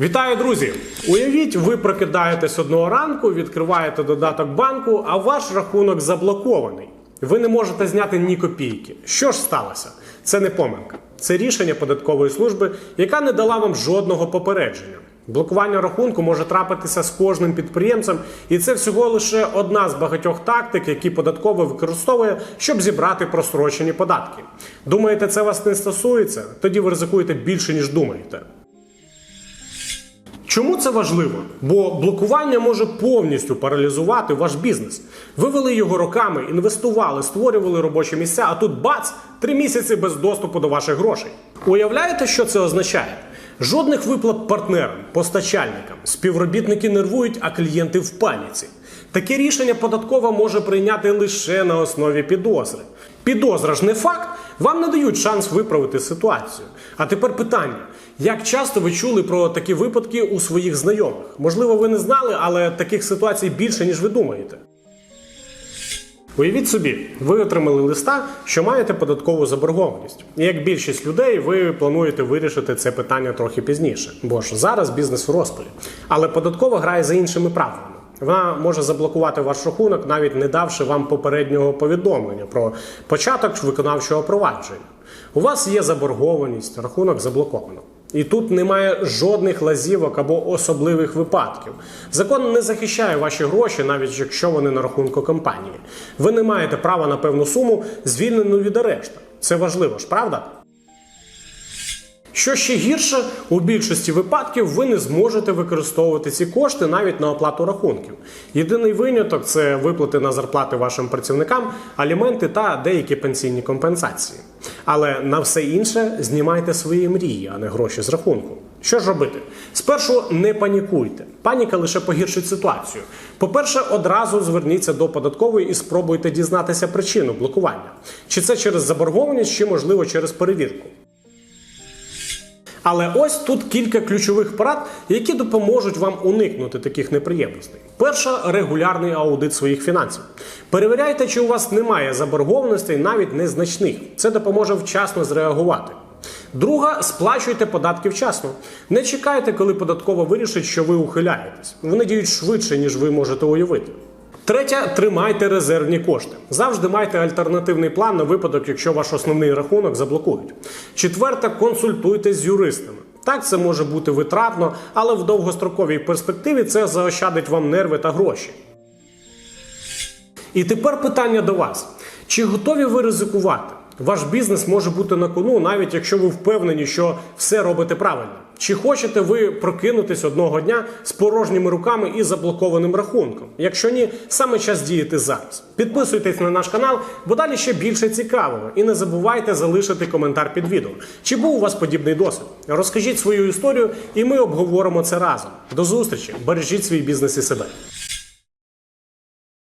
Вітаю, друзі! Уявіть, ви прокидаєтесь одного ранку, відкриваєте додаток банку, а ваш рахунок заблокований. Ви не можете зняти ні копійки. Що ж сталося? Це не помилка. Це рішення податкової служби, яка не дала вам жодного попередження. Блокування рахунку може трапитися з кожним підприємцем, і це всього лише одна з багатьох тактик, які податково використовує, щоб зібрати прострочені податки. Думаєте, це вас не стосується? Тоді ви ризикуєте більше ніж думаєте. Чому це важливо? Бо блокування може повністю паралізувати ваш бізнес. Ви вели його роками, інвестували, створювали робочі місця, а тут бац! Три місяці без доступу до ваших грошей. Уявляєте, що це означає? Жодних виплат партнерам, постачальникам, співробітники нервують, а клієнти в паніці. Таке рішення податкова може прийняти лише на основі підозри. Підозра ж не факт, вам не дають шанс виправити ситуацію. А тепер питання: як часто ви чули про такі випадки у своїх знайомих? Можливо, ви не знали, але таких ситуацій більше, ніж ви думаєте. Уявіть собі, ви отримали листа, що маєте податкову заборгованість. І як більшість людей, ви плануєте вирішити це питання трохи пізніше, бо ж зараз бізнес в розпалі. Але податкова грає за іншими правилами. Вона може заблокувати ваш рахунок, навіть не давши вам попереднього повідомлення про початок виконавчого провадження. У вас є заборгованість, рахунок заблоковано. І тут немає жодних лазівок або особливих випадків. Закон не захищає ваші гроші, навіть якщо вони на рахунку компанії. Ви не маєте права на певну суму, звільнену від арешту. Це важливо ж, правда? Що ще гірше, у більшості випадків ви не зможете використовувати ці кошти навіть на оплату рахунків. Єдиний виняток це виплати на зарплати вашим працівникам, аліменти та деякі пенсійні компенсації. Але на все інше знімайте свої мрії, а не гроші з рахунку. Що ж робити? Спершу не панікуйте. Паніка лише погіршить ситуацію. По-перше, одразу зверніться до податкової і спробуйте дізнатися причину блокування. Чи це через заборгованість, чи можливо через перевірку. Але ось тут кілька ключових порад, які допоможуть вам уникнути таких неприємностей. Перша регулярний аудит своїх фінансів. Перевіряйте, чи у вас немає заборгованостей, навіть незначних. Це допоможе вчасно зреагувати. Друга сплачуйте податки вчасно. Не чекайте, коли податкова вирішить, що ви ухиляєтесь. Вони діють швидше, ніж ви можете уявити. Третя тримайте резервні кошти. Завжди майте альтернативний план на випадок, якщо ваш основний рахунок заблокують. Четверта консультуйтесь з юристами. Так, це може бути витратно, але в довгостроковій перспективі це заощадить вам нерви та гроші. І тепер питання до вас: чи готові ви ризикувати? Ваш бізнес може бути на кону, навіть якщо ви впевнені, що все робите правильно. Чи хочете ви прокинутись одного дня з порожніми руками і заблокованим рахунком? Якщо ні, саме час діяти зараз. Підписуйтесь на наш канал, бо далі ще більше цікавого. І не забувайте залишити коментар під відео. Чи був у вас подібний досвід? Розкажіть свою історію, і ми обговоримо це разом. До зустрічі! Бережіть свій бізнес і себе.